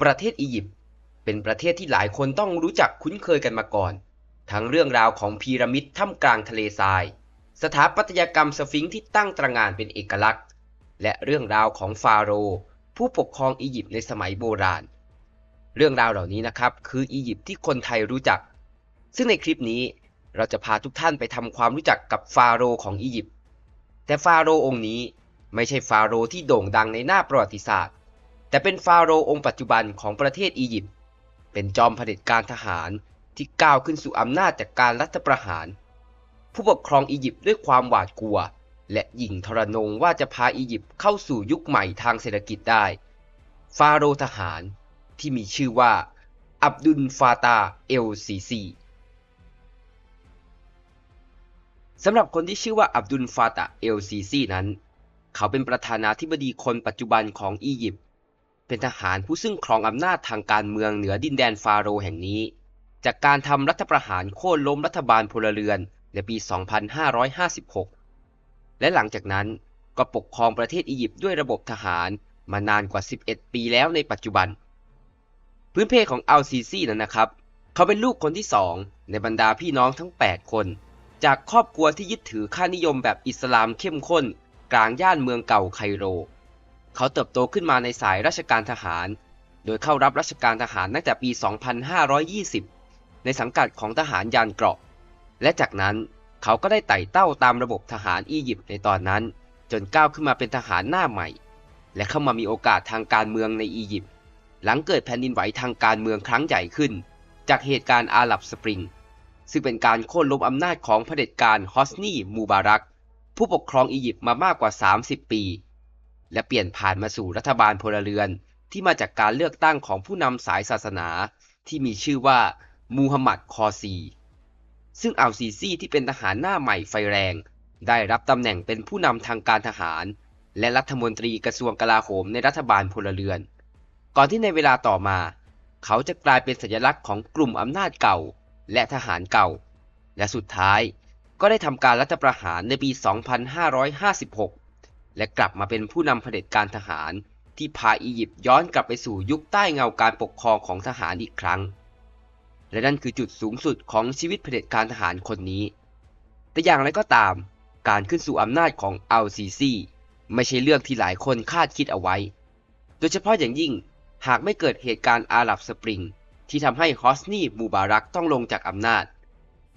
ประเทศอียิปต์เป็นประเทศที่หลายคนต้องรู้จักคุ้นเคยกันมาก่อน ทั้งเรื่องราวของพีระมิดถ้ำกลางทะเลทราย สถาปัตยกรรมสฟิงค์ที่ตั้งตระงานเป็นเอกลักษณ์ และเรื่องราวของฟาโรห์ผู้ปกครองอียิปต์ในสมัยโบราณ เรื่องราวเหล่านี้นะครับ คืออียิปต์ที่คนไทยรู้จัก ซึ่งในคลิปนี้เราจะพาทุกท่านไปทำความรู้จักกับฟาโรห์ของอียิปต์แต่ฟาโรห์องค์นี้ไม่ใช่ฟาโรห์ที่โด่งดังในหน้าประวัติศาสตร์ แต่เป็นฟาโรห์องค์ปัจจุบันของประเทศอียิปต์ เป็นจอมเผด็จการทหารที่ก้าวขึ้นสู่อำนาจจากการรัฐประหาร ผู้ปกครองอียิปต์ด้วยความหวาดกลัว และหยิ่งทรนงว่าจะพาอียิปต์เข้าสู่ยุคใหม่ทางเศรษฐกิจได้ ฟาโรห์ทหารที่มีชื่อว่า อับดุลฟาตาเอลซีซีสำหรับคนที่ชื่อว่าอับดุลฟาตาเอลซีซีนั้น เขาเป็นประธานาธิบดีคนปัจจุบันของอียิปต์ เป็นทหารผู้ซึ่งครองอำนาจทางการเมืองเหนือดินแดนฟาโรห์แห่งนี้ จากการทำรัฐประหารโค่นล้มรัฐบาลพลเรือนในปี 2556 และหลังจากนั้นก็ปกครองประเทศอียิปต์ด้วยระบบทหารมานานกว่า 11 ปีแล้วในปัจจุบัน พื้นเพของอัลซีซีนั้นนะครับ เขาเป็นลูกคนที่สองในบรรดาพี่น้องทั้ง 8 คน จากครอบครัวที่ยึดถือค่านิยมแบบอิสลามเข้มข้น กลางย่านเมืองเก่าไคโร เขาเติบโตขึ้นมาในสายราชการทหาร โดยเข้ารับราชการทหารตั้งแต่ปี 2520 ในสังกัดของทหารยานเกราะ และจากนั้นเขาก็ได้ไต่เต้าตามระบบทหารอียิปต์ในตอนนั้น จนก้าวขึ้นมาเป็นทหารหน้าใหม่ และเข้ามามีโอกาสทางการเมืองในอียิปต์หลังเกิดแผ่นดินไหวทางการเมืองครั้งใหญ่ขึ้น จากเหตุการณ์อาหรับสปริง ซึ่งเป็นการโค่นล้มอำนาจของเผด็จการฮอสนีมูบารัก ผู้ปกครองอียิปต์มามากกว่า 30 ปี และเปลี่ยนผ่านมาสู่รัฐบาลพลเรือน ที่มาจากการเลือกตั้งของผู้นำสายศาสนา ที่มีชื่อว่ามูฮัมหมัดคอซี ซึ่งอัลซีซีที่เป็นทหารหน้าใหม่ไฟแรง ได้รับตำแหน่งเป็นผู้นำทางการทหาร และรัฐมนตรีกระทรวงกลาโหมในรัฐบาลพลเรือน ก่อนที่ในเวลาต่อมา เขาจะกลายเป็นสัญลักษณ์ของกลุ่มอำนาจเก่า และทหารเก่า และสุดท้ายก็ได้ทำการรัฐประหารในปี 2556 และกลับมาเป็นผู้นำเผด็จการทหาร ที่พาอียิปต์ย้อนกลับไปสู่ยุคใต้เงาการปกครองของทหารอีกครั้ง และนั่นคือจุดสูงสุดของชีวิตเผด็จการทหารคนนี้ แต่อย่างไรก็ตาม การขึ้นสู่อำนาจของอัลซีซีไม่ใช่เรื่องที่หลายคนคาดคิดเอาไว้ โดยเฉพาะอย่างยิ่งหากไม่เกิดเหตุการณ์อาหรับสปริง ที่ทำให้ฮอสนีมูบารักต้องลงจากอำนาจ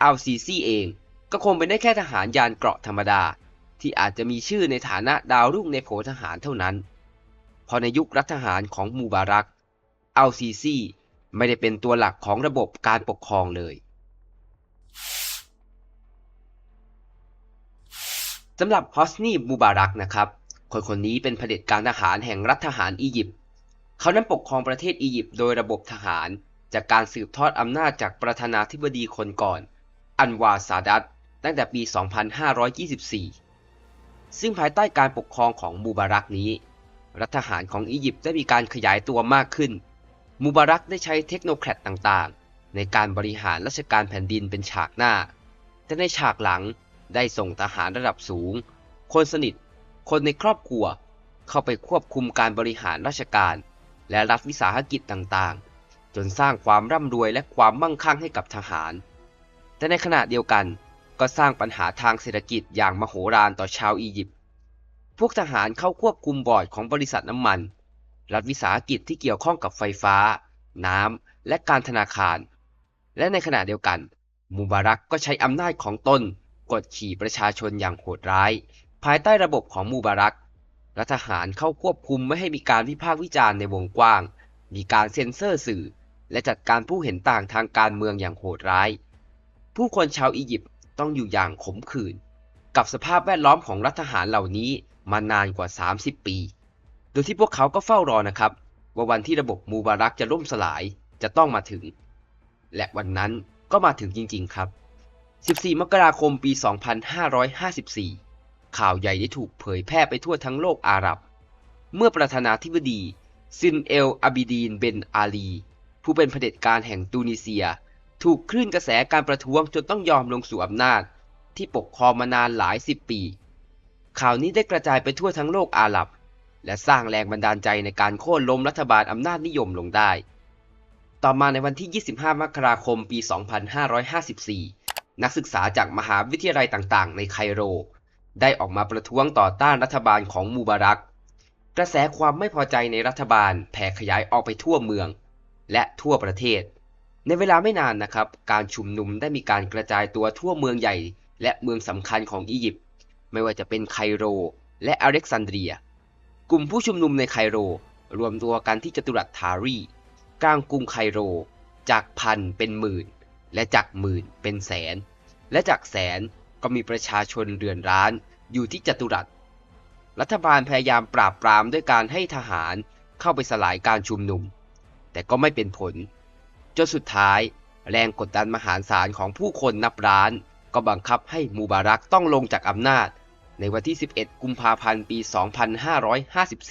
อัลซีซีเองก็คงเป็นได้แค่ทหารยานเกราะธรรมดา ที่อาจจะมีชื่อในฐานะดาวรุ่งในโผทหารเท่านั้น พอในยุครัฐทหารของมูบารัก อัลซีซีไม่ได้เป็นตัวหลักของระบบการปกครองเลย สำหรับฮอสนีมูบารักนะครับ คนคนนี้เป็นเผด็จการทหารแห่งรัฐทหารอียิปต์ เขานั้นปกครองประเทศอียิปต์โดยระบบทหาร จากการสืบทอดอำนาจจากประธานาธิบดีคนก่อน อันวาซาดัตตั้งแต่ปี 2524 ซึ่งภายใต้การปกครองของมูบารักนี้ รัฐทหารของอียิปต์ได้มีการขยายตัวมากขึ้น มูบารักได้ใช้เทคโนแครดต่างๆ ในการบริหารราชการแผ่นดินเป็นฉากหน้า แต่ในฉากหลังได้ส่งทหารระดับสูง คนสนิท คนในครอบครัว เข้าไปควบคุมการบริหารราชการ และรัฐวิสาหกิจต่างๆ จนสร้างความร่ำรวยและความมั่งคั่งให้กับทหาร แต่ในขณะเดียวกัน ก็สร้างปัญหาทางเศรษฐกิจอย่างมโหฬารต่อชาวอียิปต์ พวกทหารเข้าควบคุมบอร์ดของบริษัทน้ำมัน รัฐวิสาหกิจที่เกี่ยวข้องกับไฟฟ้า น้ำ และการธนาคาร และในขณะเดียวกัน มูบารักก็ใช้อำนาจของตนกดขี่ประชาชนอย่างโหดร้าย ภายใต้ระบบของมูบารักรัฐทหารเข้าควบคุมไม่ให้มีการวิพากษ์วิจารณ์ในวงกว้าง มีการเซ็นเซอร์สื่อ และจัดการผู้เห็นต่างทางการเมืองอย่างโหดร้าย ผู้คนชาวอียิปต์ ต้องอยู่อย่างขมขื่นกับสภาพแวดล้อมของรัฐทหารเหล่านี้มานานกว่า 30 ปี โดยที่พวกเขาก็เฝ้ารอนะครับ ว่าวันที่ระบบมูบารักจะล่มสลายจะต้องมาถึง และวันนั้นก็มาถึงจริงๆครับ 14 มกราคมปี 2554 ข่าวใหญ่ได้ถูกเผยแพร่ไปทั่วทั้งโลกอาหรับ เมื่อประธานาธิบดี ซินเอลอาบิดีนเบนอาลี ผู้เป็นเผด็จการแห่งตูนิเซีย ถูกคลื่นกระแสการประท้วงจนต้องยอมลงสู่อำนาจ ที่ปกครองมานานหลายสิบปี ข่าวนี้ได้กระจายไปทั่วทั้งโลกอาหรับ และสร้างแรงบันดาลใจในการโค่นล้มรัฐบาลอำนาจนิยมลงได้ ต่อมาในวันที่ 25 มกราคม ปี 2554 นักศึกษาจากมหาวิทยาลัยต่างๆ ในไคโร ได้ออกมาประท้วงต่อต้านรัฐบาลของมูบารัก กระแสความไม่พอใจในรัฐบาลแผ่ขยายออกไปทั่วเมือง และทั่วประเทศ ในเวลาไม่นานนะครับ การชุมนุมได้มีการกระจายตัวทั่วเมืองใหญ่ และเมืองสำคัญของอียิปต์ ไม่ว่าจะเป็นไคโร และอเล็กซานเดรีย กลุ่มผู้ชุมนุมในไคโร รวมตัวกันที่จตุรัสทารี กลางกรุงไคโร จากพันเป็นหมื่น และจากหมื่นเป็นแสน และจากแสนก็มีประชาชนเรือนร้านอยู่ที่จตุรัส รัฐบาลพยายามปราบปรามด้วยการให้ทหารเข้าไปสลายการชุมนุม แต่ก็ไม่เป็นผล จนสุดท้าย แรงกดดันมหาศาลของผู้คนนับล้าน ก็บังคับให้มูบารักต้องลงจากอำนาจ ในวันที่ 11 กุมภาพันธ์ ปี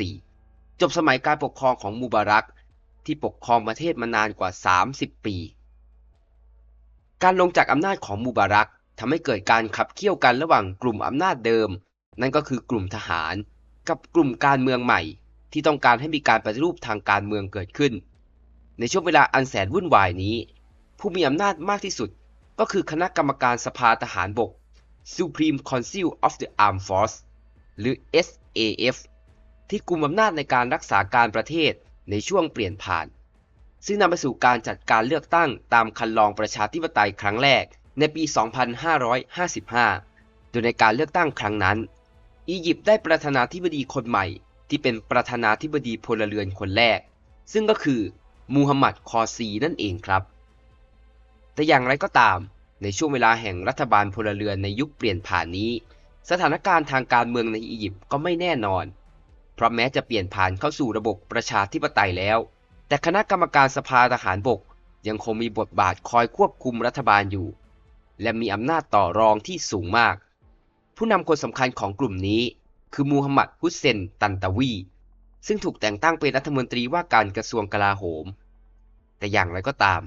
2554 จบสมัยการปกครองของมูบารักที่ปกครองประเทศมานานกว่า 30 ปี การลงจากอำนาจของมูบารักทำให้เกิดการขับเคี่ยวกันระหว่างกลุ่มอำนาจเดิม นั่นก็คือกลุ่มทหาร กับกลุ่มการเมืองใหม่ ที่ต้องการให้มีการปฏิรูปทางการเมืองเกิดขึ้น ในช่วงเวลาอันแสนวุ่นวายนี้ ผู้มีอำนาจมากที่สุดก็คือคณะกรรมการสภาทหารบก Supreme Council of the Armed Force หรือ SAF ที่กุมอำนาจในการรักษาการประเทศในช่วงเปลี่ยนผ่าน ซึ่งนำไปสู่การจัดการเลือกตั้งตามคันลองประชาธิปไตยครั้งแรกในปี 2555 โดยในการเลือกตั้งครั้งนั้น อียิปต์ได้ประธานาธิบดีคนใหม่ที่เป็นประธานาธิบดีพลเรือนคนแรก ซึ่งก็คือ มูฮัมหมัดคอซีนั่นเองครับ แต่อย่างไรก็ตามในช่วงเวลาแห่งรัฐบาลพลเรือนในยุคเปลี่ยนผ่านนี้ สถานการณ์ทางการเมืองในอียิปต์ก็ไม่แน่นอน เพราะแม้จะเปลี่ยนผ่านเข้าสู่ระบบประชาธิปไตยแล้ว แต่คณะกรรมการสภาทหารบก ยังคงมีบทบาทคอยควบคุมรัฐบาลอยู่ และมีอำนาจต่อรองที่สูงมาก ผู้นำคนสำคัญของกลุ่มนี้ คือมูฮัมหมัด ฮุสเซน ตันตาวี ซึ่งถูกแต่งตั้งเป็นรัฐมนตรีว่าการกระทรวงกลาโหม แต่อย่างไรก็ตาม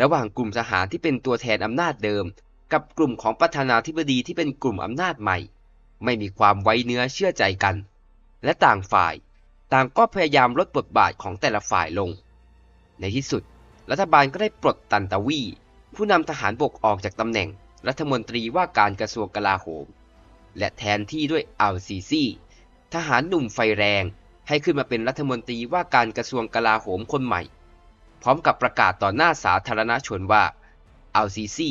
ระหว่างกลุ่มทหารที่เป็นตัวแทนอำนาจเดิม กับกลุ่มของประธานาธิบดีที่เป็นกลุ่มอำนาจใหม่ ไม่มีความไว้เนื้อเชื่อใจกัน และต่างฝ่าย ต่างก็พยายามลดบทบาทของแต่ละฝ่ายลง ในที่สุด รัฐบาลก็ได้ปลดตันตวี ผู้นำทหารบกออกจากตำแหน่งรัฐมนตรีว่าการกระทรวงกลาโหม และแทนที่ด้วยอัลซีซีทหารหนุ่มไฟแรง ให้ขึ้นมาเป็นรัฐมนตรีว่าการกระทรวงกลาโหมคนใหม่ พร้อมกับประกาศต่อหน้าสาธารณชนว่าอัลซีซี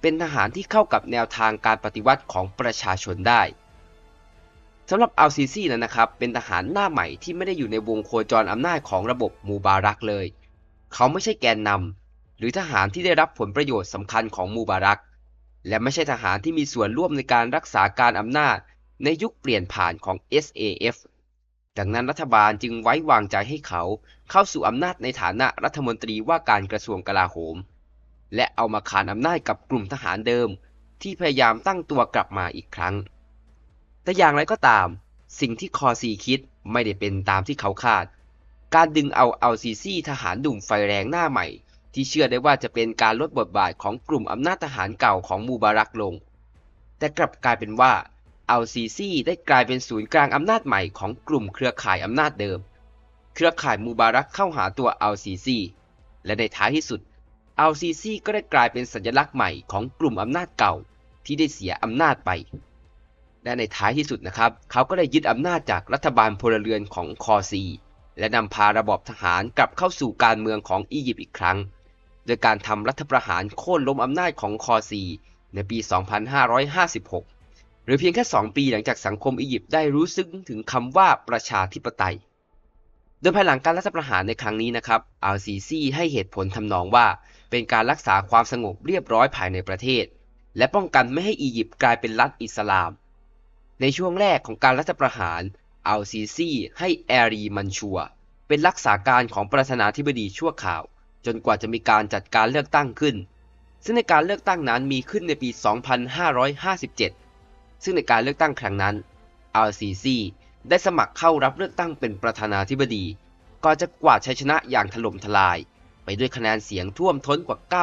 เป็นทหารที่เข้ากับแนวทางการปฏิวัติของประชาชนได้สำหรับอัลซีซีนั้นนะครับ เป็นทหารหน้าใหม่ที่ไม่ได้อยู่ในวงโคจรอำนาจของระบบมูบารักเลย เขาไม่ใช่แกนนำหรือทหารที่ได้รับผลประโยชน์สำคัญของมูบารัก และไม่ใช่ทหารที่มีส่วนร่วมในการรักษาการอำนาจในยุคเปลี่ยนผ่านของ SAF ดังนั้นรัฐบาลจึงไว้วางใจให้เขาเข้าสู่อำนาจในฐานะรัฐมนตรีว่าการกระทรวงกลาโหม และเอามาขานอำนาจกับกลุ่มทหารเดิม ที่พยายามตั้งตัวกลับมาอีกครั้ง แต่อย่างไรก็ตาม สิ่งที่คอซีคิดไม่ได้เป็นตามที่เขาคาด การดึงเอาอัลซีซีทหารดุ่มไฟแรงหน้าใหม่ ที่เชื่อได้ว่าจะเป็นการลดบทบาทของกลุ่มอำนาจทหารเก่าของมูบารักลง แต่กลับกลายเป็นว่า อัลซีซีได้กลายเป็นศูนย์กลางอำนาจใหม่ของกลุ่มเครือข่ายอำนาจเดิม เครือข่ายมูบารักเข้าหาตัวอัลซีซีและในท้ายที่สุดอัลซีซีก็ได้กลายเป็นสัญลักษณ์ใหม่ของกลุ่มอำนาจเก่าที่ได้เสียอำนาจไป และในท้ายที่สุดนะครับ เขาก็ได้ยึดอำนาจจากรัฐบาลพลเรือนของคอซี และนำพาระบอบทหารกลับเข้าสู่การเมืองของอียิปต์อีกครั้ง โดยการทำรัฐประหารโค่นล้มอำนาจของคอซี ในปี 2556 หรือเพียงแค่ 2 ปีหลังจากสังคมอียิปต์ได้รู้ซึ้งถึงคำว่าประชาธิปไตย โดยภายหลังการรัฐประหารในครั้งนี้นะครับอัลซีซีให้เหตุผลทำนองว่า เป็นการรักษาความสงบเรียบร้อยภายในประเทศ และป้องกันไม่ให้อียิปต์กลายเป็นรัฐอิสลาม ในช่วงแรกของการรัฐประหารอัลซีซีให้แอรีมันชัวเป็นรักษาการของประธานาธิบดีชั่วคราว จนกว่าจะมีการจัดการเลือกตั้งขึ้น ซึ่งในการเลือกตั้งนั้นมีขึ้นในปี 2557 ซึ่งในการเลือกตั้งครั้งนั้นอัลซีซีได้สมัครเข้ารับเลือกตั้งเป็นประธานาธิบดีก่อนจะกวาดชัยชนะอย่างถล่มทลาย ไปด้วยคะแนนเสียงท่วมท้นกว่า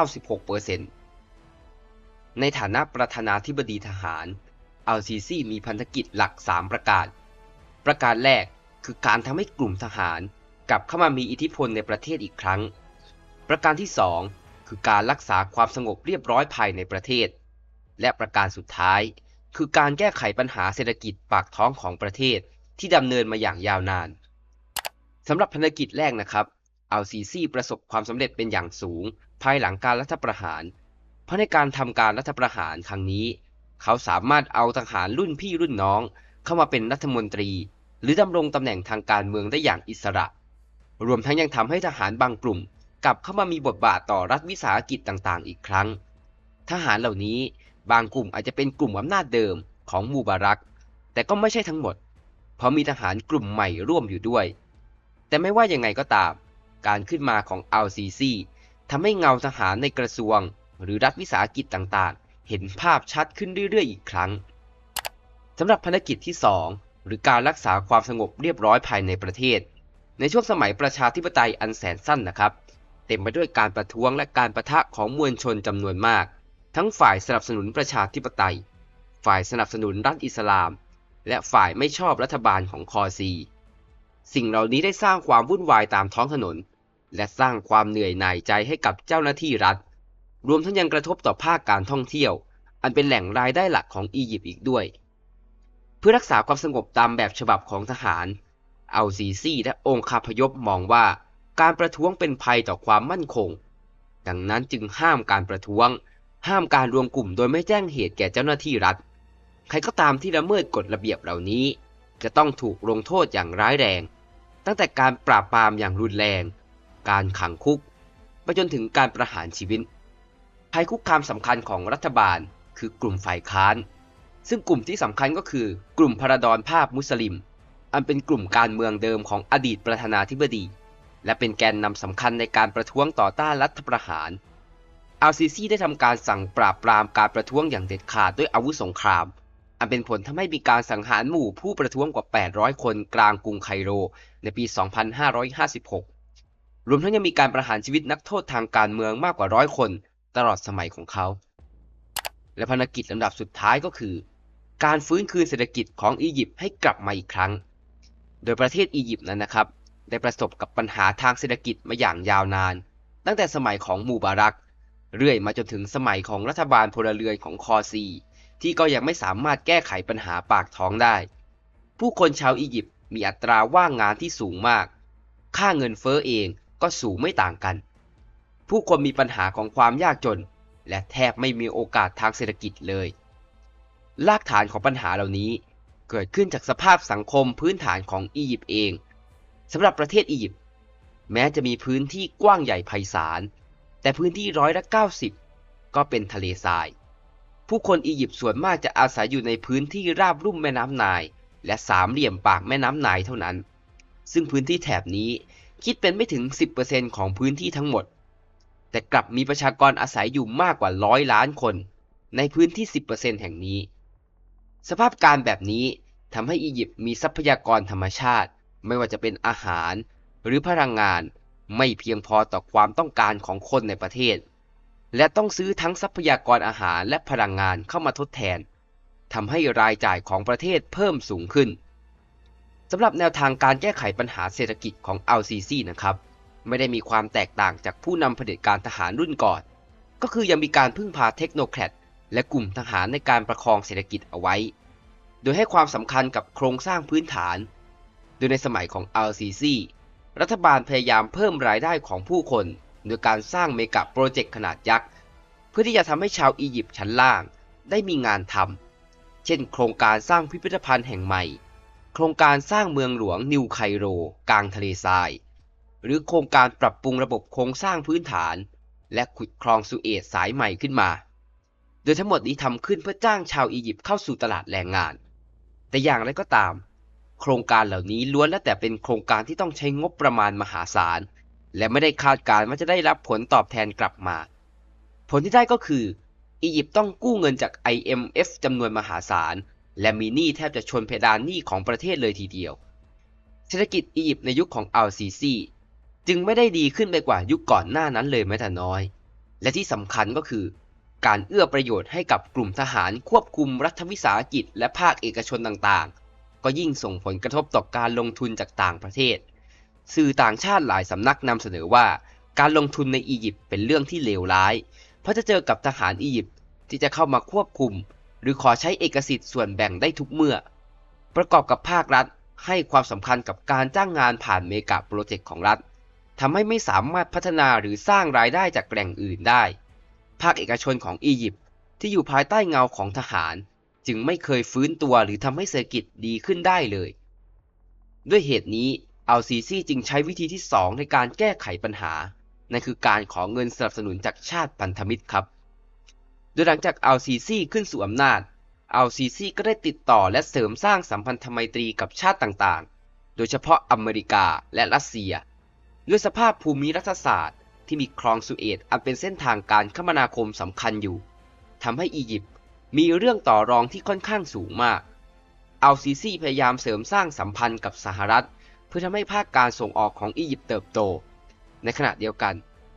96%ในฐานะประธานาธิบดีทหารอัลซีซีมีพันธกิจหลัก 3 ประการ ประการแรกคือการทำให้กลุ่มทหารกลับเข้ามามีอิทธิพลในประเทศอีกครั้ง ประการที่ 2 คือการรักษาความสงบเรียบร้อยภายในประเทศ และประการสุดท้าย คือการแก้ไขปัญหาเศรษฐกิจปากท้องของประเทศที่ดำเนินมาอย่างยาวนานสำหรับภารกิจแรกนะครับอัลซีซีประสบความสำเร็จเป็นอย่างสูง ภายหลังการรัฐประหาร เพราะในการทำการรัฐประหารครั้งนี้ เขาสามารถเอาทหารรุ่นพี่รุ่นน้อง เข้ามาเป็นรัฐมนตรี หรือดำรงตำแหน่งทางการเมืองได้อย่างอิสระ รวมทั้งยังทำให้ทหารบางกลุ่ม กลับเข้ามามีบทบาทต่อรัฐวิสาหกิจต่างๆ อีกครั้ง ทหารเหล่านี้ บางกลุ่มอาจจะเป็นกลุ่มอำนาจเดิมของมูบารัก แต่ก็ไม่ใช่ทั้งหมด เพราะมีทหารกลุ่มใหม่ร่วมอยู่ด้วย แต่ไม่ว่ายังไงก็ตาม การขึ้นมาของอัลซีซีทำให้เงาทหารในกระทรวง หรือรัฐวิสาหกิจต่างๆ เห็นภาพชัดขึ้นเรื่อยๆ อีกครั้งสำหรับภารกิจที่ 2 หรือการรักษาความสงบเรียบร้อยภายในประเทศ ในช่วงสมัยประชาธิปไตยอันแสนสั้นนะครับ เต็มไปด้วยการประท้วงและการประทะของมวลชนจำนวนมาก ทั้งฝ่ายสนับสนุนประชาธิปไตย ฝ่ายสนับสนุนรัฐอิสลาม และฝ่ายไม่ชอบรัฐบาลของคอซี สิ่งเหล่านี้ได้สร้างความวุ่นวายตามท้องถนน และสร้างความเหนื่อยหน่ายใจให้กับเจ้าหน้าที่รัฐ รวมทั้งยังกระทบต่อภาคการท่องเที่ยว อันเป็นแหล่งรายได้หลักของอียิปต์อีกด้วย เพื่อรักษาความสงบตามแบบฉบับของทหาร อัลซีซีและองค์คาพยพมองว่าการประท้วงเป็นภัยต่อความมั่นคง ดังนั้นจึงห้ามการประท้วง ห้ามการรวมกลุ่มโดยไม่แจ้งเหตุแก่เจ้าหน้าที่รัฐ ใครก็ตามที่ละเมิดกฎระเบียบเหล่านี้ จะต้องถูกลงโทษอย่างร้ายแรง ตั้งแต่การปราบปรามอย่างรุนแรง การขังคุก ไปจนถึงการประหารชีวิต ภัยคุกคามสำคัญของรัฐบาล คือกลุ่มฝ่ายค้าน ซึ่งกลุ่มที่สำคัญก็คือกลุ่มพระดอนภาพมุสลิม อันเป็นกลุ่มการเมืองเดิมของอดีตประธานาธิบดี และเป็นแกนนำสำคัญในการประท้วงต่อต้านรัฐประหาร อัลซีซีได้ทำการสั่งปราบปรามการประท้วงอย่างเด็ดขาดด้วยอาวุธสงคราม อันเป็นผลทำให้มีการสังหารหมู่ผู้ประท้วงกว่า 800 คนกลางกรุงไคโร ในปี 2556 รวมทั้งยังมีการประหารชีวิตนักโทษทางการเมืองมากกว่าร้อยคนตลอดสมัยของเขา และภารกิจลำดับสุดท้ายก็คือ การฟื้นคืนเศรษฐกิจของอียิปต์ให้กลับมาอีกครั้ง โดยประเทศอียิปต์นั้นนะครับ ได้ประสบกับปัญหาทางเศรษฐกิจมาอย่างยาวนาน ตั้งแต่สมัยของมูบารัก เรื่อยมาจนถึงสมัยของรัฐบาลพลเรือนของคอซี ที่ก็ยังไม่สามารถแก้ไขปัญหาปากท้องได้ ผู้คนชาวอียิปต์มีอัตราว่างงานที่สูงมาก ค่าเงินเฟ้อเองก็สูงไม่ต่างกัน ผู้คนมีปัญหาของความยากจน และแทบไม่มีโอกาสทางเศรษฐกิจเลย รากฐานของปัญหาเหล่านี้เกิดขึ้นจากสภาพสังคมพื้นฐานของอียิปต์เองสำหรับประเทศอียิปต์แม้จะมีพื้นที่กว้างใหญ่ไพศาล แต่พื้นที่ร้อยละ 90 ก็เป็นทะเลทราย ผู้คนอียิปต์ส่วนมากจะอาศัยอยู่ในพื้นที่ราบลุ่มแม่น้ำนาย และสามเหลี่ยมปากแม่น้ำนายเท่านั้น ซึ่งพื้นที่แถบนี้คิดเป็นไม่ถึง 10%ของพื้นที่ทั้งหมด แต่กลับมีประชากรอาศัยอยู่มากกว่าร้อยล้านคน ในพื้นที่ 10%แห่งนี้ สภาพการแบบนี้ทำให้อียิปต์มีทรัพยากรธรรมชาติ ไม่ว่าจะเป็นอาหาร หรือพลังงาน ไม่เพียงพอต่อความต้องการของคนในประเทศ และต้องซื้อทั้งทรัพยากรอาหารและพลังงานเข้ามาทดแทนทำให้รายจ่ายของประเทศเพิ่มสูงขึ้นสำหรับแนวทางการแก้ไขปัญหาเศรษฐกิจของอัลซีซีนะครับ ไม่ได้มีความแตกต่างจากผู้นำเผด็จการทหารรุ่นก่อน ก็คือยังมีการพึ่งพาเทคโนแครดและกลุ่มทหารในการประคองเศรษฐกิจเอาไว้ โดยให้ความสำคัญกับโครงสร้างพื้นฐาน โดยในสมัยของอัลซีซี รัฐบาลพยายามเพิ่มรายได้ของผู้คน โดยการสร้างเมกะโปรเจกต์ขนาดยักษ์ เพื่อที่จะทำให้ชาวอียิปต์ชั้นล่างได้มีงานทำ เช่นโครงการสร้างพิพิธภัณฑ์แห่งใหม่ โครงการสร้างเมืองหลวงนิวไคโร กลางทะเลทราย หรือโครงการปรับปรุงระบบโครงสร้างพื้นฐาน และขุดคลองสุเอตสายใหม่ขึ้นมา โดยทั้งหมดนี้ทำขึ้นเพื่อจ้างชาวอียิปต์เข้าสู่ตลาดแรงงาน แต่อย่างไรก็ตาม โครงการเหล่านี้ล้วนแล้วแต่เป็นโครงการที่ต้องใช้งบประมาณมหาศาล และไม่ได้คาดการณ์ว่าจะได้รับผลตอบแทนกลับมา ผลที่ได้ก็คืออียิปต์ต้องกู้เงินจาก IMF จำนวนมหาศาล และมีหนี้แทบจะชนเพดานหนี้ของประเทศเลยทีเดียว เศรษฐกิจอียิปต์ในยุคของอัลซีซีจึงไม่ได้ดีขึ้นไปกว่ายุคก่อนหน้านั้นเลยแม้แต่น้อย และที่สำคัญก็คือ การเอื้อประโยชน์ให้กับกลุ่มทหารควบคุมรัฐวิสาหกิจและภาคเอกชนต่าง ก็ยิ่งส่งผลกระทบต่อการลงทุนจากต่างประเทศ สื่อต่างชาติหลายสำนักนำเสนอว่า การลงทุนในอียิปต์เป็นเรื่องที่เลวร้าย เพราะจะเจอกับทหารอียิปต์ที่จะเข้ามาควบคุม หรือขอใช้เอกสิทธิ์ส่วนแบ่งได้ทุกเมื่อ ประกอบกับภาครัฐให้ความสำคัญกับการจ้างงานผ่านเมกะโปรเจกต์ของรัฐทำให้ไม่สามารถพัฒนาหรือสร้างรายได้จากแหล่งอื่นได้ ภาคเอกชนของอียิปต์ที่อยู่ภายใต้เงาของทหาร จึงไม่เคยฟื้นตัวหรือทำให้เศรษฐกิจดีขึ้นได้เลย ด้วยเหตุนี้อัลซีซีจึงใช้วิธีที่ 2 ในการแก้ไขปัญหา นั่นคือการขอเงินสนับสนุนจากชาติพันธมิตรครับ โดยหลังจากอัลซีซีขึ้นสู่อำนาจอัลซีซีก็ได้ติดต่อและเสริมสร้างสัมพันธไมตรีกับชาติต่างๆ โดยเฉพาะอเมริกาและรัสเซีย ด้วยสภาพภูมิรัฐศาสตร์ ที่มีคลองสุเอตอันเป็นเส้นทางการคมนาคมสำคัญอยู่ทำให้อียิปต์ มีเรื่องต่อรองที่ค่อนข้างสูงมาก อัลซีซีพยายามเสริมสร้างสัมพันธ์กับสหรัฐ เพื่อทำให้ภาคการส่งออกของอียิปต์เติบโต ในขณะเดียวกัน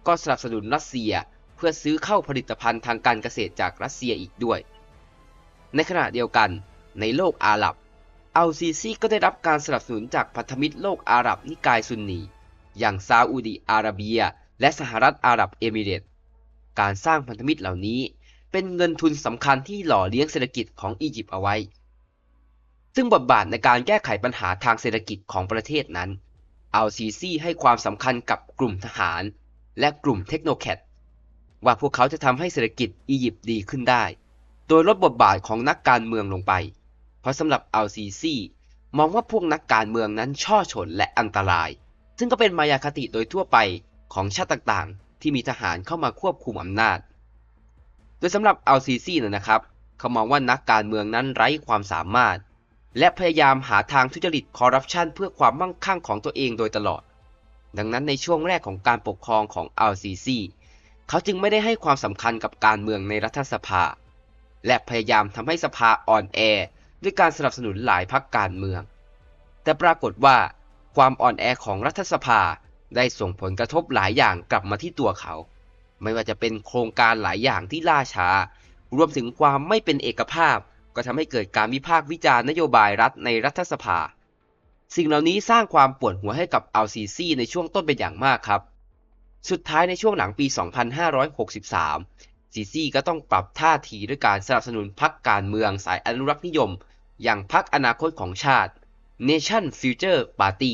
ก็สนับสนุนรัสเซียเพื่อซื้อเข้าผลิตภัณฑ์ทางการเกษตรจากรัสเซียอีกด้วย ในขณะเดียวกัน ในโลกอาหรับ อัลซีซีก็ได้รับการสนับสนุนจากพันธมิตรโลกอาหรับนิกายซุนนี อย่างซาอุดิอาระเบีย และสหรัฐอาหรับเอมิเรตส์การสร้างพันธมิตรเหล่านี้ เป็นเงินทุนสำคัญที่หล่อเลี้ยงเศรษฐกิจของอียิปต์เอาไว้ ซึ่งบทบาทในการแก้ไขปัญหาทางเศรษฐกิจของประเทศนั้น อัลซีซีให้ความสำคัญกับกลุ่มทหาร และกลุ่มเทคโนแครดว่าพวกเขาจะทำให้เศรษฐกิจอียิปต์ดีขึ้นได้ โดยลดบทบาทของนักการเมืองลงไป เพราะสำหรับอัลซีซีมองว่าพวกนักการเมืองนั้นช่อฉนและอันตราย ซึ่งก็เป็นมายาคติโดยทั่วไปของชาติต่างๆ ที่มีทหารเข้ามาควบคุมอำนาจ ดยสำหรับอัลซีซีนะครับ เขามองว่านักการเมืองนั้นไร้ความสามารถ และพยายามหาทางทุจริตคอร์รัปชันเพื่อความมั่งคั่งของตัวเองโดยตลอด ดังนั้นในช่วงแรกของการปกครองของอัลซีซีเขาจึงไม่ได้ให้ความสำคัญกับการเมืองในรัฐสภา และพยายามทำให้สภาอ่อนแอด้วยการสนับสนุนหลายพรรคการเมือง แต่ปรากฏว่า ความอ่อนแอของรัฐสภาได้ส่งผลกระทบหลายอย่างกลับมาที่ตัวเขา ไม่ว่าจะเป็นโครงการหลายอย่างที่ล่าช้า รวมถึงความไม่เป็นเอกภาพ ก็ทำให้เกิดการวิพากษ์วิจารณ์นโยบายรัฐในรัฐสภา สิ่งเหล่านี้สร้างความปวดหัวให้กับอัลซีซีในช่วงต้นเป็นอย่างมากครับ สุดท้ายในช่วงหลังปี 2563 ซีซีก็ต้องปรับท่าทีด้วยการสนับสนุนพรรคการเมืองสายอนุรักษ์นิยม อย่างพรรคอนาคตของชาติ Nation Future Party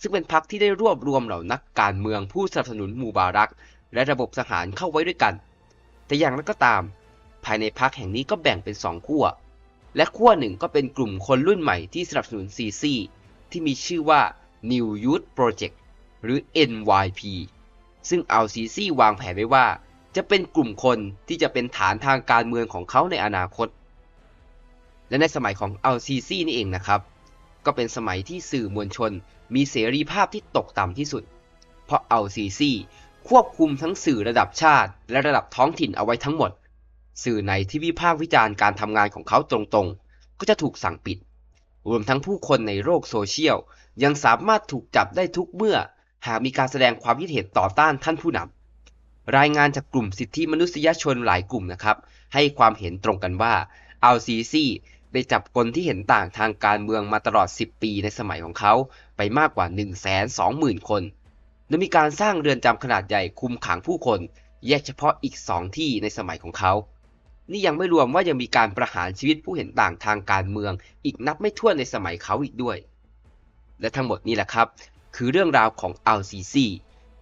ซึ่งเป็นพรรคที่ได้รวบรวมเหล่านักการเมืองผู้สนับสนุนมูบารัก และระบบทหารเข้าไว้ด้วยกัน แต่อย่างไรก็ตาม ภายในพรรคแห่งนี้ก็แบ่งเป็นสองขั้ว และขั้วหนึ่งก็เป็นกลุ่มคนรุ่นใหม่ที่สนับสนุนซีซีที่มีชื่อว่า New Youth Project หรือ NYP ซึ่งเอาซีซีวางแผนไว้ว่า จะเป็นกลุ่มคนที่จะเป็นฐานทางการเมืองของเขาในอนาคต และในสมัยของเอาซีซีนี่เองนะครับ ก็เป็นสมัยที่สื่อมวลชนมีเสรีภาพที่ตกต่ำที่สุด เพราะเอาซีซี ควบคุมทั้งสื่อระดับชาติ และระดับท้องถิ่นเอาไว้ทั้งหมด สื่อไหนที่วิพากษ์วิจารณ์การทำงานของเขาตรงๆ ก็จะถูกสั่งปิด รวมทั้งผู้คนในโลกโซเชียล ยังสามารถถูกจับได้ทุกเมื่อ หากมีการแสดงความคิดเห็นต่อต้านท่านผู้นำรายงานจากกลุ่มสิทธิมนุษยชนหลายกลุ่มนะครับ ให้ความเห็นตรงกันว่าอัลซีซีได้จับคนที่เห็นต่างทางการเมืองมาตลอด 10 ปีในสมัยของเขาไปมากกว่า 120,000 คน โดยมีการสร้างเรือนจำขนาดใหญ่คุมขังผู้คน แยกเฉพาะอีก2ที่ในสมัยของเขา นี่ยังไม่รวมว่ายังมีการประหารชีวิตผู้เห็นต่างทางการเมือง อีกนับไม่ถ้วนในสมัยเขาอีกด้วย และทั้งหมดนี้แหละครับ คือเรื่องราวของอัลซีซี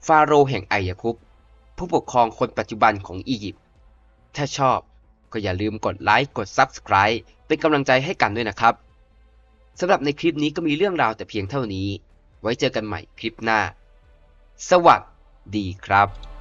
ฟาโรห์แห่งไอยาคุปผู้ปกครองคนปัจจุบันของอียิปต์ถ้าชอบก็อย่าลืมกดไลค์กด Subscribe เป็นกำลังใจให้กันด้วยนะครับสำหรับในคลิปนี้ก็มีเรื่องราวแต่เพียงเท่านี้ ไว้เจอกันใหม่คลิปหน้า สวัสดีครับ